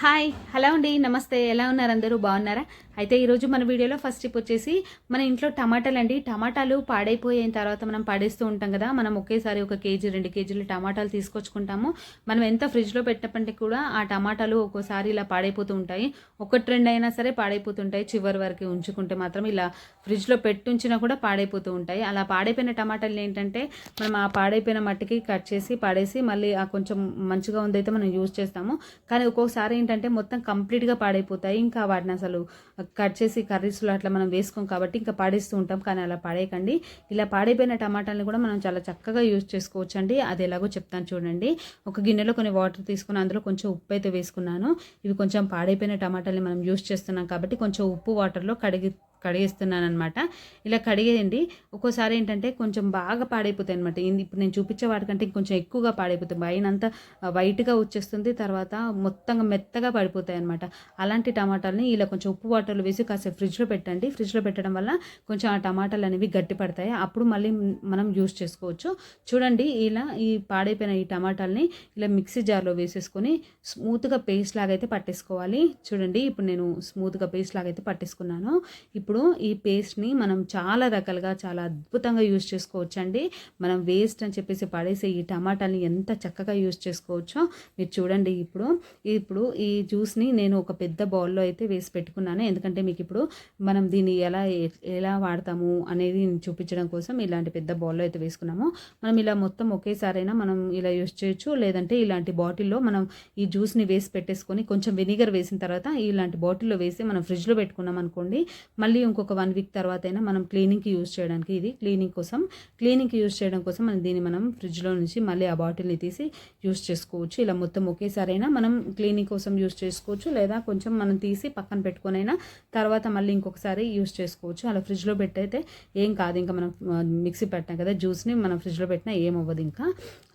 Hi hello అండి నమస్తే. ఎలా ఉన్నారు అందరూ? బాగున్నారా? అయితే ఈరోజు మన వీడియోలో ఫస్ట్ టిప్ వచ్చేసి మన ఇంట్లో టమాటాలు అండి. టమాటాలు పాడైపోయిన తర్వాత మనం పడేస్తూ ఉంటాం కదా మనం ఒకేసారి ఒక కేజీ రెండు కేజీలు టమాటాలు తీసుకొచ్చుకుంటాము. మనం ఎంత ఫ్రిడ్జ్లో పెట్టినప్పటికీ కూడా ఆ టమాటాలు ఒక్కోసారి ఇలా పాడైపోతూ ఉంటాయి. ఒకటి రెండు అయినా సరే పాడైపోతుంటాయి చివరి వరకు ఉంచుకుంటే మాత్రం ఇలా ఫ్రిడ్జ్లో పెట్టుంచినా కూడా పాడైపోతూ ఉంటాయి. అలా పాడైపోయిన టమాటాలు ఏంటంటే మనం ఆ పాడైపోయిన మట్టికి కట్ చేసి పడేసి మళ్ళీ ఆ కొంచెం మంచిగా ఉందైతే మనం యూజ్ చేస్తాము. కానీ ఒక్కొక్కసారి ఏంటంటే మొత్తం కంప్లీట్గా పాడైపోతాయి. ఇంకా వాటిని అసలు కట్ చేసి కర్రీస్లో అట్లా మనం వేసుకోం కాబట్టి ఇంకా పాడేస్తూ ఉంటాం. కానీ అలా పాడేయకండి. ఇలా పాడైపోయిన టమాటాలను కూడా మనం చాలా చక్కగా యూజ్ చేసుకోవచ్చు అండి అది ఎలాగో చెప్తాను చూడండి. ఒక గిన్నెలో కొన్ని వాటర్ తీసుకుని అందులో కొంచెం ఉప్పు అయితే వేసుకున్నాను. ఇవి కొంచెం పాడైపోయిన టమాటాలని మనం యూజ్ చేస్తున్నాం కాబట్టి కొంచెం ఉప్పు వాటర్లో కడిగి కడిగేస్తున్నాను అనమాట ఇలా కడిగేయండి. ఒక్కోసారి ఏంటంటే కొంచెం బాగా పాడైపోతాయి అనమాట ఇప్పుడు నేను చూపించే వాటికంటే కొంచెం ఎక్కువగా పాడైపోతుంది పైన అంతా వైట్గా వచ్చేస్తుంది తర్వాత మొత్తంగా మెత్తగా పడిపోతాయి అనమాట అలాంటి టమాటాలని ఇలా కొంచెం ఉప్పు వాటర్లో వేసి కాసేపు ఫ్రిడ్జ్లో పెట్టండి. ఫ్రిడ్జ్లో పెట్టడం వల్ల కొంచెం ఆ టమాటాలు అనేవి గట్టి పడతాయి. అప్పుడు మళ్ళీ మనం యూస్ చేసుకోవచ్చు. చూడండి ఇలా ఈ పాడైపోయిన ఈ టమాటాలని ఇలా మిక్సీ జార్లో వేసేసుకొని స్మూత్గా పేస్ట్ లాగా అయితే పట్టేసుకోవాలి. చూడండి ఇప్పుడు నేను స్మూత్గా పేస్ట్ లాగా అయితే పట్టేసుకున్నాను. ఇప్పుడు ఈ పేస్ట్ని మనం చాలా రకాలుగా చాలా అద్భుతంగా యూజ్ చేసుకోవచ్చు అండి మనం వేస్ట్ అని చెప్పేసి పడేసే ఈ టమాటాని ఎంత చక్కగా యూజ్ చేసుకోవచ్చో మీరు చూడండి ఇప్పుడు. ఇప్పుడు ఈ జ్యూస్ని నేను ఒక పెద్ద బౌల్లో అయితే వేసి పెట్టుకున్నాను. ఎందుకంటే మీకు ఇప్పుడు మనం దీన్ని ఎలా ఎలా వాడతాము అనేది చూపించడం కోసం ఇలాంటి పెద్ద బౌల్లో అయితే వేసుకున్నాము. మనం ఇలా మొత్తం ఒకేసారైనా మనం ఇలా యూజ్ చేయొచ్చు. లేదంటే ఇలాంటి బాటిల్లో మనం ఈ జ్యూస్ని వేసి పెట్టేసుకొని కొంచెం వెనిగర్ వేసిన తర్వాత ఇలాంటి బాటిల్లో వేసి మనం ఫ్రిడ్జ్లో పెట్టుకున్నాం అనుకోండి మళ్ళీ ఇంకొక వన్ వీక్ తర్వాత అయినా మనం క్లీనింగ్కి యూజ్ చేయడానికి ఇది క్లీనింగ్ కోసం. క్లీనింగ్కి యూజ్ చేయడం కోసం మనం దీన్ని మనం ఫ్రిడ్జ్లో నుంచి మళ్ళీ ఆ బాటిల్ని తీసి యూజ్ చేసుకోవచ్చు. ఇలా మొత్తం ఒకేసారైనా మనం క్లీనింగ్ కోసం యూజ్ చేసుకోవచ్చు. లేదా కొంచెం మనం తీసి పక్కన పెట్టుకొనైనా తర్వాత మళ్ళీ ఇంకొకసారి యూజ్ చేసుకోవచ్చు. అలా ఫ్రిడ్జ్లో పెట్టయితే ఏం కాదు. ఇంకా మనం మిక్సీ పెట్టాం కదా జ్యూస్ని మనం ఫ్రిడ్జ్లో పెట్టినా ఏమవ్వదు ఇంకా.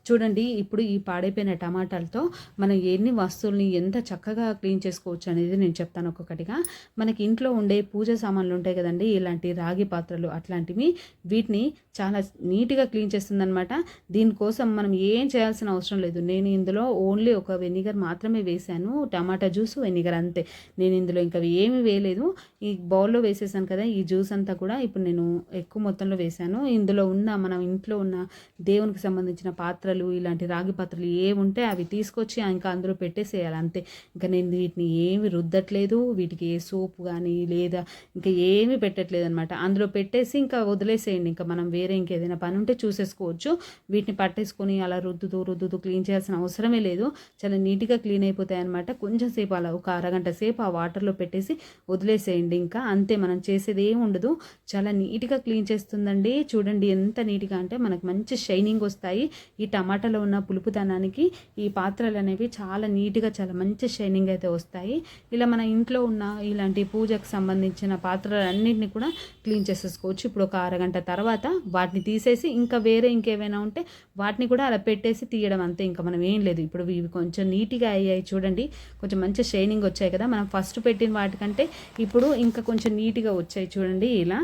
చూడండి ఇప్పుడు ఈ పాడైపోయిన టమాటాలతో మనం ఎన్ని వస్తువుల్ని ఎంత చక్కగా క్లీన్ చేసుకోవచ్చు అనేది నేను చెప్తాను ఒక్కొక్కటిగా. మనకి ఇంట్లో ఉండే పూజ సామాన్లు ఉంటాయి కదండి ఇలాంటి రాగి పాత్రలు అట్లాంటివి. వీటిని చాలా నీట్గా క్లీన్ చేస్తుందనమాట దీనికోసం మనం ఏం చేయాల్సిన అవసరం లేదు. నేను ఇందులో ఓన్లీ ఒక వెనిగర్ మాత్రమే వేశాను టమాటా జ్యూస్ వెనిగర్ అంతే. నేను ఇందులో ఇంకా ఏమీ వేయలేదు. ఈ బౌల్లో వేసేసాను కదా ఈ జ్యూస్ అంతా కూడా ఇప్పుడు నేను ఎక్కువ మొత్తంలో వేశాను. ఇందులో ఉన్న మనం ఇంట్లో ఉన్న దేవునికి సంబంధించిన పాత్ర పాత్రలు ఇలాంటి రాగి పాత్రలు ఏముంటే అవి తీసుకొచ్చి ఇంకా అందులో పెట్టేసేయాలి అంతే. ఇంకా నేను వీటిని ఏమి రుద్దట్లేదు వీటికి ఏ సోప్ కానీ లేదా ఇంకా ఏమి పెట్టట్లేదు అనమాట అందులో పెట్టేసి ఇంకా వదిలేసేయండి. ఇంకా మనం వేరే ఇంకేదైనా పని ఉంటే చూసేసుకోవచ్చు. వీటిని పట్టేసుకొని అలా రుద్దుతూ రుద్దుతూ క్లీన్ చేయాల్సిన అవసరమే లేదు. చాలా నీట్గా క్లీన్ అయిపోతాయి అనమాట కొంచెం సేపు అలా ఒక అరగంట సేపు ఆ వాటర్లో పెట్టేసి వదిలేసేయండి ఇంకా. అంతే మనం చేసేది ఏమి ఉండదు. చాలా నీట్గా క్లీన్ చేస్తుందండి. చూడండి ఎంత నీట్గా అంటే మనకు మంచి షైనింగ్ వస్తాయి. ఈ టమాటాలో ఉన్న పులుపుతనానికి ఈ పాత్రలు అనేవి చాలా నీట్గా చాలా మంచి షైనింగ్ అయితే వస్తాయి. ఇలా మన ఇంట్లో ఉన్న ఇలాంటి పూజకు సంబంధించిన పాత్రలు అన్నింటినీ కూడా క్లీన్ చేసేసుకోవచ్చు. ఇప్పుడు ఒక అరగంట తర్వాత వాటిని తీసేసి ఇంకా వేరే ఇంకేమైనా ఉంటే వాటిని కూడా అలా పెట్టేసి తీయడం అంతే. ఇంకా మనం ఏం లేదు. ఇప్పుడు ఇవి కొంచెం నీట్గా అయ్యాయి చూడండి. కొంచెం మంచి షైనింగ్ వచ్చాయి కదా. మనం ఫస్ట్ పెట్టిన వాటికంటే ఇప్పుడు ఇంకా కొంచెం నీట్గా వచ్చాయి చూడండి. ఇలా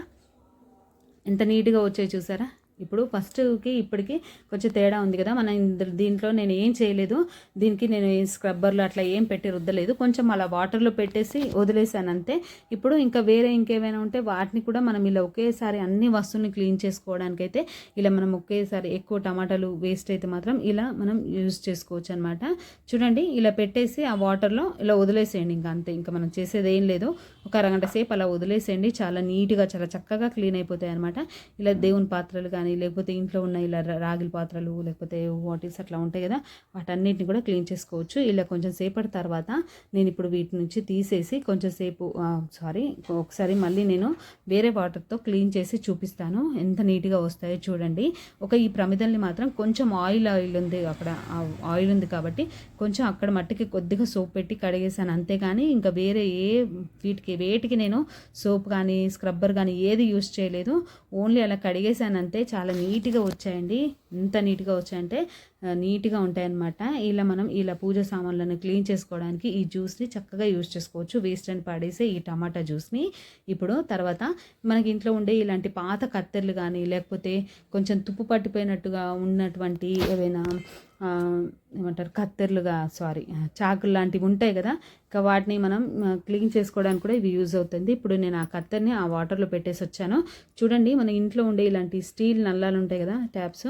ఎంత నీట్గా వచ్చాయి చూసారా? ఇప్పుడు ఫస్ట్కి ఇప్పటికి కొంచెం తేడా ఉంది కదా. మనం దీంట్లో నేను ఏం చేయలేదు. దీనికి నేను స్క్రబ్బర్లు అట్లా ఏం పెట్టి రుద్దలేదు. కొంచెం అలా వాటర్లో పెట్టేసి వదిలేసాను అంతే ఇప్పుడు ఇంకా వేరే ఇంకేమైనా ఉంటే వాటిని కూడా మనం ఇలా ఒకేసారి అన్ని వస్తువుని క్లీన్ చేసుకోవడానికి అయితే ఇలా మనం ఒకేసారి ఎక్కువ టమాటాలు వేస్ట్ అయితే మాత్రం ఇలా మనం యూజ్ చేసుకోవచ్చు అనమాట చూడండి ఇలా పెట్టేసి ఆ వాటర్లో ఇలా వదిలేసేయండి ఇంకా అంతే. ఇంకా మనం చేసేది ఏం లేదు. ఒక అరగంట సేపు అలా వదిలేసేయండి. చాలా నీట్గా చాలా చక్కగా క్లీన్ అయిపోతాయి అనమాట ఇలా దేవుని పాత్రలు కానీ కానీ లేకపోతే ఇంట్లో ఉన్న ఇలా రాగిల పాత్రలు లేకపోతే వాటిల్స్ అట్లా ఉంటాయి కదా వాటన్నిటిని కూడా క్లీన్ చేసుకోవచ్చు. ఇలా కొంచెం సేపటి తర్వాత నేను ఇప్పుడు వీటి నుంచి తీసేసి కొంచెం సేపు సారీ ఒకసారి మళ్ళీ నేను వేరే వాటర్తో క్లీన్ చేసి చూపిస్తాను. ఎంత నీట్గా వస్తాయో చూడండి. ఒక ఈ ప్రమిదల్ని మాత్రం కొంచెం ఆయిల్ ఆయిల్ ఉంది అక్కడ ఆయిల్ ఉంది కాబట్టి కొంచెం అక్కడ మట్టికి కొద్దిగా సోప్ పెట్టి కడిగేసాను అంతేగాని ఇంకా వేరే ఏ వీటికి వేటికి నేను సోప్ కానీ స్క్రబ్బర్ కానీ ఏది యూస్ చేయలేదు. ఓన్లీ అలా కడిగేసాను చాలా నీట్గా వచ్చాయండి. ఎంత నీట్గా వచ్చాయంటే నీట్గా ఉంటాయన్నమాట. ఇలా మనం ఇలా పూజ సామాన్లను క్లీన్ చేసుకోవడానికి ఈ జ్యూస్ని చక్కగా యూజ్ చేసుకోవచ్చు. వేస్ట్ అండ్ పాడేసే ఈ టమాటా జ్యూస్ని. ఇప్పుడు తర్వాత మనకి ఇంట్లో ఉండే ఇలాంటి పాత కత్తెర్లు కానీ లేకపోతే కొంచెం తుప్పు పట్టిపోయినట్టుగా ఉన్నటువంటి ఏవైనా ఏమంటారు కత్తెర్లుగా సారీ చాకులు లాంటివి ఉంటాయి కదా ఇంకా వాటిని మనం క్లీన్ చేసుకోవడానికి కూడా ఇవి యూజ్ అవుతుంది. ఇప్పుడు నేను ఆ కత్తెర్ని ఆ వాటర్లో పెట్టేసి వచ్చాను. చూడండి మన ఇంట్లో ఉండే ఇలాంటి స్టీల్ నల్లాలు ఉంటాయి కదా ట్యాప్స్.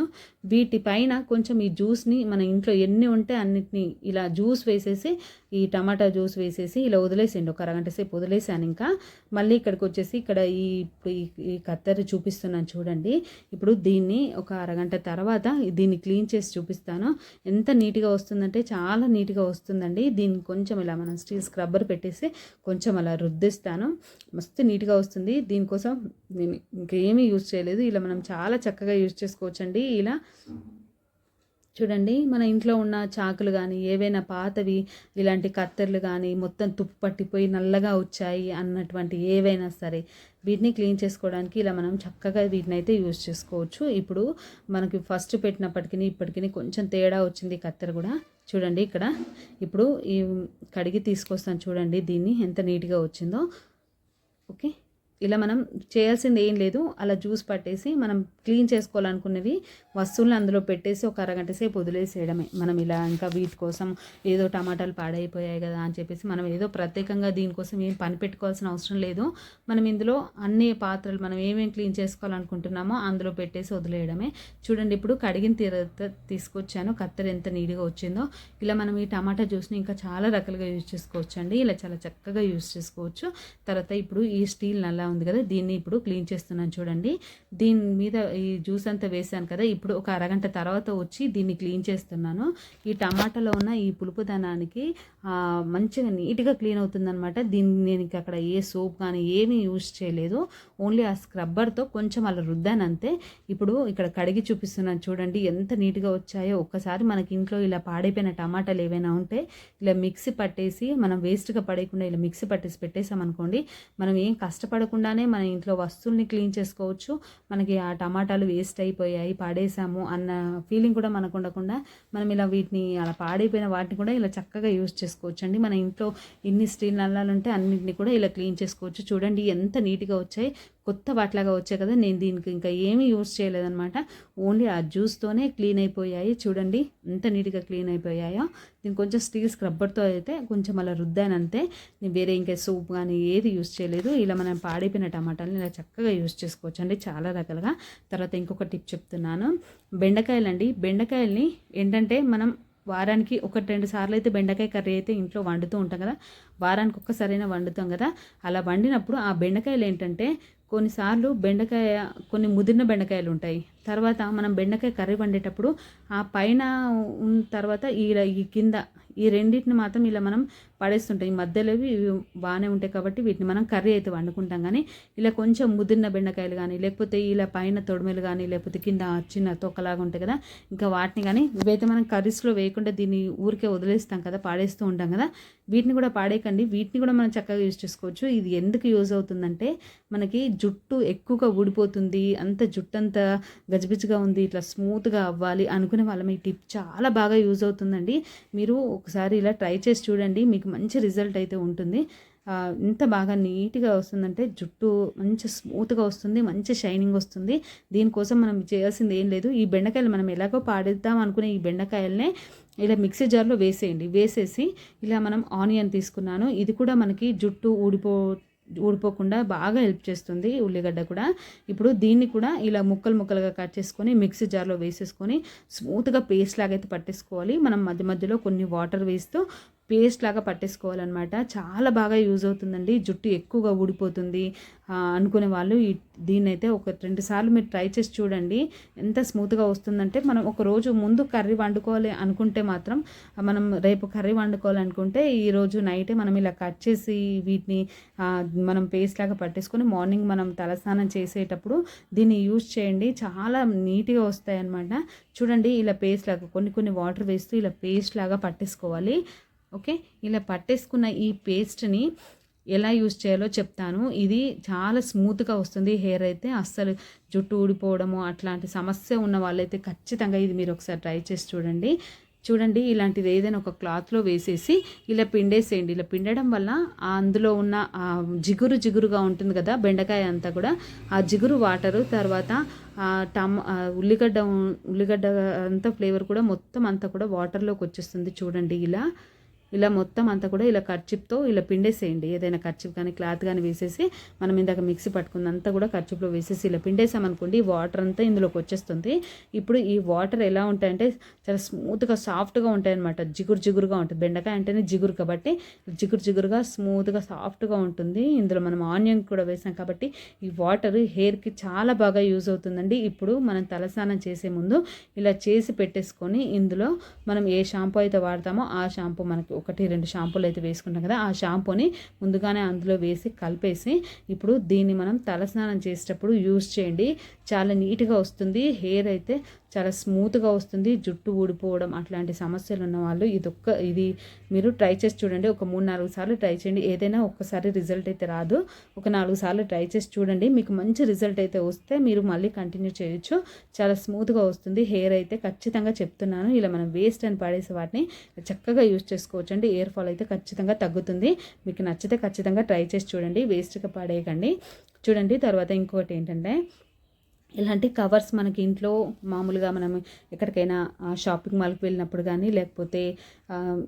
వీటి పైన కొంచెం ఈ జ్యూస్ని మన ఇంట్లో ఎన్ని ఉంటే అన్నిటిని ఇలా జ్యూస్ వేసేసి ఈ టమాటా జ్యూస్ వేసేసి ఇలా వదిలేసేయండి. ఒక అరగంట సేపు వదిలేసాను ఇంకా. మళ్ళీ ఇక్కడికి వచ్చేసి ఇక్కడ ఈ ఈ- ఈ కత్తెర చూపిస్తున్నాను చూడండి. ఇప్పుడు దీన్ని ఒక అరగంట తర్వాత దీన్ని క్లీన్ చేసి చూపిస్తాను. ఎంత నీట్గా వస్తుందంటే చాలా నీట్గా వస్తుందండి. దీన్ని కొంచెం ఇలా మనం స్టీల్ స్క్రబ్బర్ పెట్టేసి కొంచెం అలా రుద్దిస్తాను. మస్తు నీట్గా వస్తుంది. దీనికోసం నేను ఇంకేమీ యూజ్ చేయలేదు. ఇలా మనం చాలా చక్కగా యూజ్ చేసుకోవచ్చండి. ఇలా చూడండి మన ఇంట్లో ఉన్న చాకులు కానీ ఏవైనా పాతవి ఇలాంటి కత్తెరలు కానీ మొత్తం తుప్పు పట్టిపోయి నల్లగా వచ్చాయి అన్నటువంటి ఏవైనా సరే వీటిని క్లీన్ చేసుకోవడానికి ఇలా మనం చక్కగా వీటిని అయితే యూజ్ చేసుకోవచ్చు. ఇప్పుడు మనకి ఫస్ట్ పెట్టినప్పటికీ ఇప్పటికీ కొంచెం తేడా వచ్చింది కత్తెర కూడా. చూడండి ఇక్కడ ఇప్పుడు ఈ కడిగి తీసుకొస్తాను చూడండి దీన్ని ఎంత నీట్గా వచ్చిందో. ఓకే. ఇలా మనం చేయాల్సింది ఏం లేదు. అలా జ్యూస్ పట్టేసి మనం క్లీన్ చేసుకోవాలనుకున్నవి వస్తువులను అందులో పెట్టేసి ఒక అరగంట సేపు వదిలేసేయడమే. మనం ఇలా ఇంకా వీటి కోసం ఏదో టమాటాలు పాడైపోయాయి కదా అని చెప్పేసి మనం ఏదో ప్రత్యేకంగా దీనికోసం ఏం పని పెట్టుకోవాల్సిన అవసరం లేదు. మనం ఇందులో అన్ని పాత్రలు మనం ఏమేమి క్లీన్ చేసుకోవాలనుకుంటున్నామో అందులో పెట్టేసి వదిలేయడమే. చూడండి ఇప్పుడు కడిగిన తర్వాత తీసుకొచ్చాను. కత్తెర ఎంత నీట్గా వచ్చిందో. ఇలా మనం ఈ టమాటా జ్యూస్ని ఇంకా చాలా రకాలుగా యూజ్ చేసుకోవచ్చు అండి ఇలా చాలా చక్కగా యూజ్ చేసుకోవచ్చు. తర్వాత ఇప్పుడు ఈ స్టీల్ నల్లా ఉంది కదా దీన్ని ఇప్పుడు క్లీన్ చేస్తున్నాను చూడండి. దీని మీద ఈ జ్యూస్ అంతా వేసాను కదా ఇప్పుడు ఒక అరగంట తర్వాత వచ్చి దీన్ని క్లీన్ చేస్తున్నాను. ఈ టమాటాలో ఉన్న ఈ పులుపుదనానికి ఆ, మంచిగా నీట్గా క్లీన్ అవుతుందన్నమాట. దీన్ని నేను అక్కడ ఏ సోప్ కానీ ఏమీ యూజ్ చేయలేదు. ఓన్లీ ఆ స్క్రబ్బర్తో కొంచెం అలా రుద్దాను అంతే. ఇప్పుడు ఇక్కడ కడిగి చూపిస్తున్నాను చూడండి ఎంత నీట్గా వచ్చాయో. ఒక్కసారి మనకి ఇంట్లో ఇలా పాడైపోయిన టమాటాలు ఏవైనా ఉంటే ఇలా మిక్సీ పట్టేసి మనం వేస్ట్గా పడేయకుండా ఇలా మిక్సీ పట్టేసి పెట్టేసామనుకోండి మనం ఏం కష్టపడకుండా లేకుండానే మన ఇంట్లో వస్తువుల్ని క్లీన్ చేసుకోవచ్చు. మనకి ఆ టమాటాలు వేస్ట్ అయిపోయాయి పాడేసాము అన్న ఫీలింగ్ కూడా మనకు ఉండకుండా మనం ఇలా వీటిని అలా పాడైపోయిన వాటిని కూడా ఇలా చక్కగా యూజ్ చేసుకోవచ్చు అండి మన ఇంట్లో ఎన్ని స్టీల్ నల్లాలు ఉంటే అన్నింటిని కూడా ఇలా క్లీన్ చేసుకోవచ్చు. చూడండి ఎంత నీట్గా వచ్చాయి. కొత్త వాటిలాగా వచ్చాయి కదా నేను దీనికి ఇంకా ఏమీ యూజ్ చేయలేదన్నమాట. ఓన్లీ ఆ జ్యూస్తోనే క్లీన్ అయిపోయాయి. చూడండి ఎంత నీట్గా క్లీన్ అయిపోయాయో. దీనికి కొంచెం స్టీల్ స్క్రబ్బర్తో అయితే కొంచెం అలా రుద్దానంతే. నేను వేరే ఇంకా సూప్ కానీ ఏది యూజ్ చేయలేదు. ఇలా మనం పాడైపోయిన టమాటాలని ఇలా చక్కగా యూజ్ చేసుకోవచ్చు అండి చాలా రకాలుగా. తర్వాత ఇంకొక టిప్ చెప్తున్నాను. బెండకాయలండి. బెండకాయల్ని ఏంటంటే మనం వారానికి ఒకటి రెండు సార్లు అయితే బెండకాయ కర్రీ అయితే ఇంట్లో వండుతూ ఉంటాం కదా. వారానికి ఒక్కసారైనా వండుతాం కదా. అలా వండినప్పుడు ఆ బెండకాయలు ఏంటంటే కొన్నిసార్లు బెండకాయ కొన్ని ముదిరిన బెండకాయలు ఉంటాయి తర్వాత మనం బెండకాయ కర్రీ వండేటప్పుడు ఆ పైన తర్వాత ఈ ఈ కింద ఈ రెండింటిని మాత్రం ఇలా మనం పడేస్తుంటాం. ఈ మధ్యలో ఇవి బాగానే ఉంటాయి కాబట్టి వీటిని మనం కర్రీ అయితే వండుకుంటాం. కానీ ఇలా కొంచెం ముదిరిన బెండకాయలు కానీ లేకపోతే ఇలా పైన తొడిమెలు కానీ లేకపోతే కింద చిన్న తొక్కలాగా ఉంటాయి కదా ఇంకా వాటిని కానీ ఇవైతే మనం కర్రీస్లో వేయకుండా దీన్ని ఊరికే వదిలేస్తాం కదా పాడేస్తూ ఉంటాం కదా వీటిని కూడా పాడేయకండి. వీటిని కూడా మనం చక్కగా యూజ్ చేసుకోవచ్చు. ఇది ఎందుకు యూజ్ అవుతుందంటే మనకి జుట్టు ఎక్కువగా ఊడిపోతుంది. అంత జుట్టు అంతా గజిబిజిగా ఉంది ఇట్లా స్మూత్గా అవ్వాలి అనుకునే వాళ్ళం. ఈ టిప్ చాలా బాగా యూజ్ అవుతుందండి. మీరు ఒకసారి ఇలా ట్రై చేసి చూడండి మీకు మంచి రిజల్ట్ అయితే ఉంటుంది. ఇంత ఎంత బాగా నీట్గా వస్తుందంటే జుట్టు మంచి స్మూత్గా వస్తుంది మంచి షైనింగ్ వస్తుంది. దీనికోసం మనం చేయాల్సింది ఏం లేదు. ఈ బెండకాయలు మనం ఎలాగో పాడేద్దాం అనుకునే ఈ బెండకాయలనే ఇలా మిక్సీ జార్లో వేసేయండి. వేసేసి ఇలా మనం ఆనియన్ తీసుకున్నాను. ఇది కూడా మనకి జుట్టు ఊడిపో ఊడిపోకుండా బాగా హెల్ప్ చేస్తుంది ఉల్లిగడ్డ కూడా. ఇప్పుడు దీన్ని కూడా ఇలా ముక్కలు ముక్కలుగా కట్ చేసుకొని మిక్సీ జార్లో వేసేసుకొని స్మూత్గా పేస్ట్ లాగా అయితే పట్టేసుకోవాలి. మనం మధ్య మధ్యలో కొన్ని వాటర్ వేస్తూ పేస్ట్ లాగా పట్టేసుకోవాలన్నమాట. చాలా బాగా యూజ్ అవుతుందండి. జుట్టు ఎక్కువగా ఊడిపోతుంది. అనుకునే వాళ్ళు ఈ దీన్ని అయితే ఒక రెండు సార్లు మీరు ట్రై చేసి చూడండి. ఎంత స్మూత్గా వస్తుందంటే మనం ఒక రోజు ముందు కర్రీ వండుకోవాలి అనుకుంటే మాత్రం మనం రేపు కర్రీ వండుకోవాలనుకుంటే ఈ రోజు నైటే మనం ఇలా కట్ చేసి వీటిని మనం పేస్ట్ లాగా పట్టేసుకొని మార్నింగ్ మనం తలస్నానం చేసేటప్పుడు దీన్ని యూజ్ చేయండి. చాలా నీట్గా వస్తాయి అన్నమాట చూడండి ఇలా పేస్ట్ లాగా కొన్ని కొన్ని వాటర్ వేస్తూ ఇలా పేస్ట్ లాగా పట్టేసుకోవాలి. ఓకే? ఇలా పట్టేసుకున్న ఈ పేస్ట్ని ఎలా యూస్ చేయాలో చెప్తాను. ఇది చాలా స్మూత్గా వస్తుంది హెయిర్ అయితే. అస్సలు జుట్టు ఊడిపోవడము అట్లాంటి సమస్య ఉన్న వాళ్ళైతే ఖచ్చితంగా ఇది మీరు ఒకసారి ట్రై చేసి చూడండి. చూడండి ఇలాంటిది ఏదైనా ఒక క్లాత్లో వేసేసి ఇలా పిండేసేయండి. ఇలా పిండడం వల్ల అందులో ఉన్న ఆ జిగురు జిగురుగా ఉంటుంది కదా బెండకాయ అంతా కూడా. ఆ జిగురు వాటరు తర్వాత టమ్ టమ ఉల్లిగడ్డ ఉల్లిగడ్డ అంతా ఫ్లేవర్ కూడా మొత్తం అంతా కూడా వాటర్లోకి వచ్చేస్తుంది చూడండి ఇలా. ఇలా మొత్తం అంతా కూడా ఇలా కర్చిప్తో ఇలా పిండేసేయండి. ఏదైనా కర్చిప్ కానీ క్లాత్ కానీ వేసేసి మనం ఇందాక మిక్సీ పట్టుకున్నంతా కూడా ఖర్చిప్లో వేసేసి ఇలా పిండేసామనుకోండి వాటర్ అంతా ఇందులోకి వచ్చేస్తుంది. ఇప్పుడు ఈ వాటర్ ఎలా ఉంటాయంటే చాలా స్మూత్గా సాఫ్ట్గా ఉంటాయన్నమాట. జిగురు జిగురుగా ఉంటుంది. బెండకాయ అంటేనే జిగురు కాబట్టి జిగురు జిగురుగా స్మూత్గా సాఫ్ట్గా ఉంటుంది. ఇందులో మనం ఆనియన్ కూడా వేసాం కాబట్టి ఈ వాటర్ హెయిర్కి చాలా బాగా యూజ్ అవుతుందండి. ఇప్పుడు మనం తలస్నానం చేసే ముందు ఇలా చేసి పెట్టేసుకొని ఇందులో మనం ఏ షాంపూ అయితే వాడతామో ఆ షాంపూ మనకి ఒకటి రెండు షాంపూలు అయితే వేసుకుంటాం కదా ఆ షాంపూని ముందుగానే అందులో వేసి కలిపేసి ఇప్పుడు దీన్ని మనం తలస్నానం చేసేటప్పుడు యూజ్ చేయండి. చాలా నీట్గా వస్తుంది. హెయిర్ అయితే చాలా స్మూత్గా వస్తుంది. జుట్టు ఊడిపోవడం అట్లాంటి సమస్యలు ఉన్న వాళ్ళు ఇది ఒక్క ఇది మీరు ట్రై చేసి చూడండి. ఒక మూడు నాలుగు సార్లు ట్రై చేయండి. ఏదైనా ఒక్కసారి రిజల్ట్ అయితే రాదు. ఒక నాలుగు సార్లు ట్రై చేసి చూడండి. మీకు మంచి రిజల్ట్ అయితే వస్తే మీరు మళ్ళీ కంటిన్యూ చేయొచ్చు. చాలా స్మూత్గా వస్తుంది. హెయిర్ అయితే ఖచ్చితంగా చెప్తున్నాను. ఇలా మనం వేస్ట్ అని పడేసే వాటిని చక్కగా యూజ్ చేసుకోవచ్చు అండి ఎయిర్ ఫాల్ అయితే ఖచ్చితంగా తగ్గుతుంది. మీకు నచ్చితే ఖచ్చితంగా ట్రై చేసి చూడండి. వేస్ట్గా పడేయకండి. చూడండి తర్వాత ఇంకొకటి ఏంటంటే ఇలాంటి కవర్స్ మనకి ఇంట్లో మామూలుగా మనం ఎక్కడికైనా షాపింగ్ మాల్కి వెళ్ళినప్పుడు కానీ లేకపోతే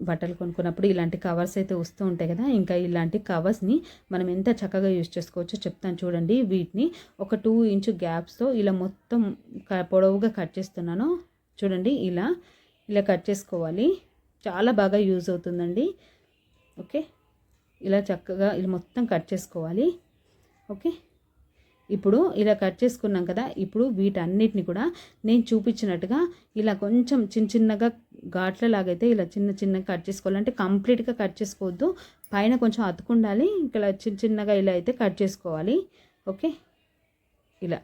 బట్టలు కొనుక్కున్నప్పుడు ఇలాంటి కవర్స్ అయితే వస్తూ ఉంటాయి కదా. ఇంకా ఇలాంటి కవర్స్ని మనం ఎంత చక్కగా యూజ్ చేసుకోవచ్చో చెప్తాను చూడండి. వీటిని ఒక టూ ఇంచు గ్యాప్స్తో ఇలా మొత్తం పొడవుగా కట్ చేస్తున్నాను. చూడండి ఇలా ఇలా కట్ చేసుకోవాలి. చాలా బాగా యూజ్ అవుతుందండి. ఓకే? ఇలా చక్కగా ఇలా మొత్తం కట్ చేసుకోవాలి. ఓకే? ఇప్పుడు ఇలా కట్ చేసుకున్నాం కదా ఇప్పుడు వీటన్నిటిని కూడా నేను చూపించినట్టుగా ఇలా కొంచెం చిన్న చిన్నగా ఘాట్ల లాగైతే ఇలా చిన్న చిన్నగా కట్ చేసుకోవాలంటే కంప్లీట్గా కట్ చేసుకోవద్దు పైన కొంచెం అతుకుండాలి ఇలా చిన్న చిన్నగా ఇలా అయితే కట్ చేసుకోవాలి. ఓకే? ఇలా.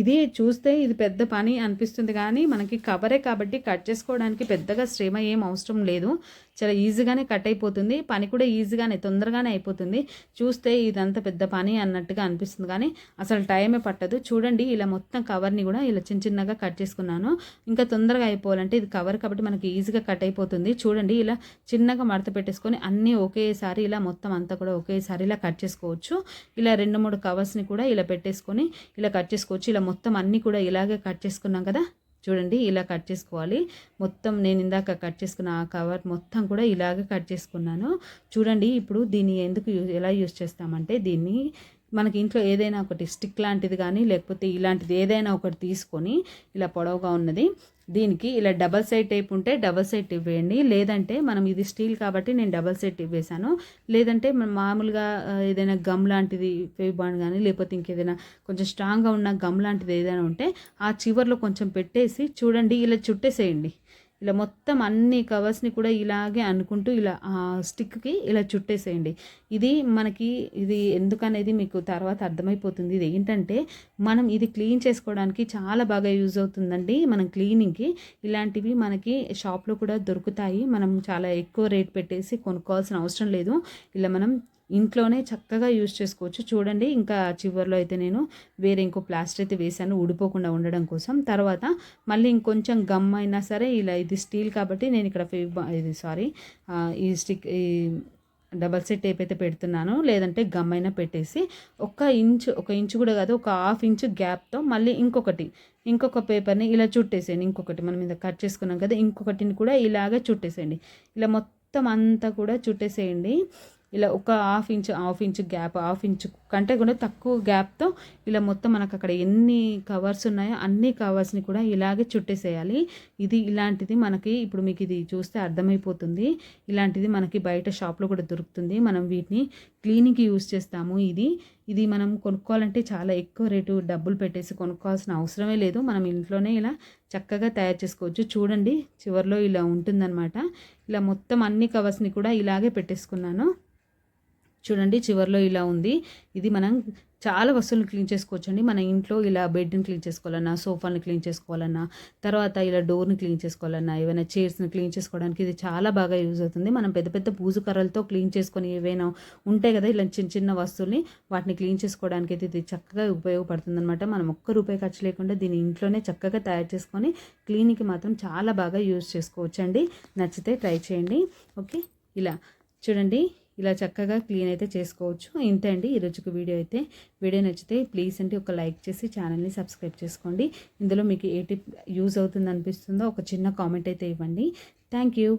ఇది చూస్తే ఇది పెద్ద పని అనిపిస్తుంది కానీ మనకి కవరే కాబట్టి కట్ చేసుకోవడానికి పెద్దగా శ్రమ ఏం అవసరం లేదు. చాలా ఈజీగానే కట్ అయిపోతుంది. పని కూడా ఈజీగానే తొందరగానే అయిపోతుంది. చూస్తే ఇదంతా పెద్ద పని అన్నట్టుగా అనిపిస్తుంది కానీ అసలు టైమే పట్టదు. చూడండి ఇలా మొత్తం కవర్ని కూడా ఇలా చిన్న చిన్నగా కట్ చేసుకున్నాను. ఇంకా తొందరగా అయిపోవాలంటే ఇది కవర్ కాబట్టి మనకి ఈజీగా కట్ అయిపోతుంది. చూడండి ఇలా చిన్నగా మడత పెట్టేసుకొని అన్నీ ఒకేసారి ఇలా మొత్తం అంతా కూడా ఒకేసారి ఇలా కట్ చేసుకోవచ్చు. ఇలా రెండు మూడు కవర్స్ని కూడా ఇలా పెట్టేసుకొని ఇలా కట్ చేసుకోవచ్చు. ఇలా మొత్తం అన్నీ కూడా ఇలాగే కట్ చేసుకున్నాం కదా? చూడండి ఇలా కట్ చేసుకోవాలి. మొత్తం నేను ఇందాక కట్ చేసుకున్న ఆ కవర్ మొత్తం కూడా ఇలాగే కట్ చేసుకున్నాను. చూడండి ఇప్పుడు దీన్ని ఎందుకు ఎలా యూజ్ చేస్తామంటే దీన్ని మనకి ఇంట్లో ఏదైనా ఒకటి స్టిక్ లాంటిది కానీ లేకపోతే ఇలాంటిది ఏదైనా ఒకటి తీసుకొని ఇలా పొడవుగా ఉన్నది. దీనికి ఇలా డబల్ సైడ్ టైప్ ఉంటే డబల్ సైడ్ టిప్ వేయండి. లేదంటే మనం ఇది స్టీల్ కాబట్టి నేను డబల్ సైడ్ టిప్ వేసాను లేదంటే మనం మామూలుగా ఏదైనా గమ్ లాంటిది బాండ్ కానీ లేకపోతే ఇంకేదైనా కొంచెం స్ట్రాంగ్గా ఉన్న గమ్ లాంటిది ఏదైనా ఉంటే ఆ చివర్లో కొంచెం పెట్టేసి చూడండి ఇలా చుట్టేసేయండి. ఇలా మొత్తం అన్ని కవర్స్ని కూడా ఇలాగే అనుకుంటూ ఇలా స్టిక్కి ఇలా చుట్టేసేయండి. ఇది మనకి ఇది ఎందుకనేది మీకు తర్వాత అర్థమైపోతుంది. ఇది ఏంటంటే మనం ఇది క్లీన్ చేసుకోవడానికి చాలా బాగా యూజ్ అవుతుందండి మనం క్లీనింగ్కి ఇలాంటివి మనకి షాప్లో కూడా దొరుకుతాయి. మనం చాలా ఎక్కువ రేట్ పెట్టేసి కొనుక్కోవాల్సిన అవసరం లేదు. ఇలా మనం ఇంట్లోనే చక్కగా యూజ్ చేసుకోవచ్చు. చూడండి ఇంకా చివరిలో అయితే నేను వేరే ఇంకో ప్లాస్టర్ అయితే వేసాను ఊడిపోకుండా ఉండడం కోసం. తర్వాత మళ్ళీ ఇంకొంచెం గమ్ అయినా సరే ఇలా ఇది స్టీల్ కాబట్టి నేను ఇక్కడ ఇది సారీ ఈ స్టిక్ ఈ డబల్ సెట్ టేప్ అయితే పెడుతున్నాను. లేదంటే గమ్ అయినా పెట్టేసి ఒక ఇంచు ఒక ఇంచు కూడా కాదు ఒక హాఫ్ ఇంచు గ్యాప్తో మళ్ళీ ఇంకొకటి ఇంకొక పేపర్ని ఇలా చుట్టేసేయండి. ఇంకొకటి మనం మీద కట్ చేసుకున్నాం కదా ఇంకొకటిని కూడా ఇలాగే చుట్టేసేయండి. ఇలా మొత్తం అంతా కూడా చుట్టేసేయండి. ఇలా ఒక half inch half inch gap half inch కంటే కూడా తక్కువ గ్యాప్తో ఇలా మొత్తం మనకు అక్కడ ఎన్ని కవర్స్ ఉన్నాయో అన్ని కవర్స్ని కూడా ఇలాగే చుట్టేసేయాలి. ఇది ఇలాంటిది మనకి ఇప్పుడు మీకు ఇది చూస్తే అర్థమైపోతుంది. ఇలాంటిది మనకి బయట షాప్లో కూడా దొరుకుతుంది. మనం వీటిని క్లీనింగ్కి యూస్ చేస్తాము ఇది. ఇది మనం కొనుక్కోవాలంటే చాలా ఎక్కువ రేటు డబ్బులు పెట్టేసి కొనుక్కోవాల్సిన అవసరమే లేదు. మనం ఇంట్లోనే ఇలా చక్కగా తయారు చేసుకోవచ్చు. చూడండి చివరిలో ఇలా ఉంటుందన్నమాట. ఇలా మొత్తం అన్ని కవర్స్ని కూడా ఇలాగే పెట్టేసుకున్నాను. చూడండి చివరిలో ఇలా ఉంది. ఇది మనం చాలా వస్తువులు క్లీన్ చేసుకోవచ్చండి. మన ఇంట్లో ఇలా బెడ్ని క్లీన్ చేసుకోవాలన్నా సోఫాని క్లీన్ చేసుకోవాలన్నా తర్వాత ఇలా డోర్ని క్లీన్ చేసుకోవాలన్నా ఏవైనా చైర్స్ని క్లీన్ చేసుకోవడానికి ఇది చాలా బాగా యూజ్ అవుతుంది. మనం పెద్ద పెద్ద పూజు కర్రలతో క్లీన్ చేసుకొని ఏవైనా ఉంటాయి కదా ఇలా చిన్న చిన్న వస్తువుల్ని వాటిని క్లీన్ చేసుకోవడానికి అయితే ఇది చక్కగా ఉపయోగపడుతుంది అనమాట మనం ఒక్క రూపాయి ఖర్చు లేకుండా దీన్ని ఇంట్లోనే చక్కగా తయారు చేసుకొని క్లీనింగ్కి మాత్రం చాలా బాగా యూజ్ చేసుకోవచ్చండి. నచ్చితే ట్రై చేయండి. ఓకే ఇలా చూడండి. ఇలా చక్కగా క్లీన్ అయితే చేసుకోవచ్చు. ఇంతే అండి ఈరోజుకి వీడియో అయితే. వీడియో నచ్చితే ప్లీజ్ అంటే ఒక లైక్ చేసి ఛానల్ని సబ్స్క్రైబ్ చేసుకోండి. ఇందులో మీకు ఏ టిప్ యూజ్ అవుతుంది అనిపిస్తుందో ఒక చిన్న కామెంట్ అయితే ఇవ్వండి. Thank you.